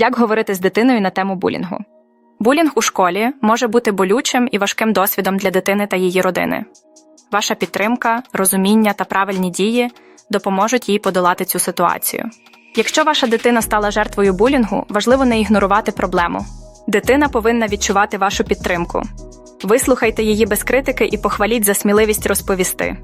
Як говорити з дитиною на тему булінгу? Булінг у школі може бути болючим і важким досвідом для дитини та її родини. Ваша підтримка, розуміння та правильні дії допоможуть їй подолати цю ситуацію. Якщо ваша дитина стала жертвою булінгу, важливо не ігнорувати проблему. Дитина повинна відчувати вашу підтримку. Вислухайте її без критики і похваліть за сміливість розповісти.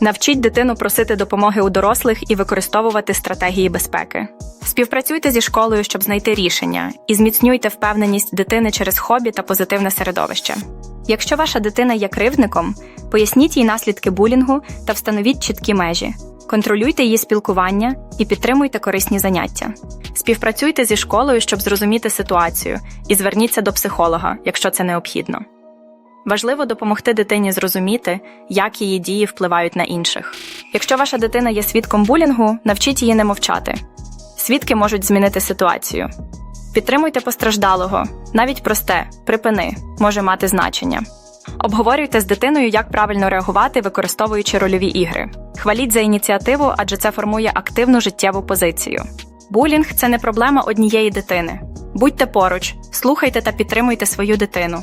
Навчіть дитину просити допомоги у дорослих і використовувати стратегії безпеки. Співпрацюйте зі школою, щоб знайти рішення, і зміцнюйте впевненість дитини через хобі та позитивне середовище. Якщо ваша дитина є кривдником, поясніть їй наслідки булінгу та встановіть чіткі межі. Контролюйте її спілкування і підтримуйте корисні заняття. Співпрацюйте зі школою, щоб зрозуміти ситуацію, і зверніться до психолога, якщо це необхідно. Важливо допомогти дитині зрозуміти, як її дії впливають на інших. Якщо ваша дитина є свідком булінгу, навчіть її не мовчати. Свідки можуть змінити ситуацію. Підтримуйте постраждалого, навіть просте припини може мати значення. Обговорюйте з дитиною, як правильно реагувати, використовуючи рольові ігри. Хваліть за ініціативу, адже це формує активну життєву позицію. Булінг це не проблема однієї дитини. Будьте поруч, слухайте та підтримуйте свою дитину.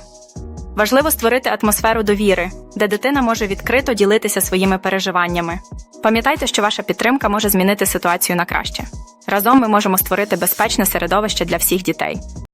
Важливо створити атмосферу довіри, де дитина може відкрито ділитися своїми переживаннями. Пам'ятайте, що ваша підтримка може змінити ситуацію на краще. Разом ми можемо створити безпечне середовище для всіх дітей.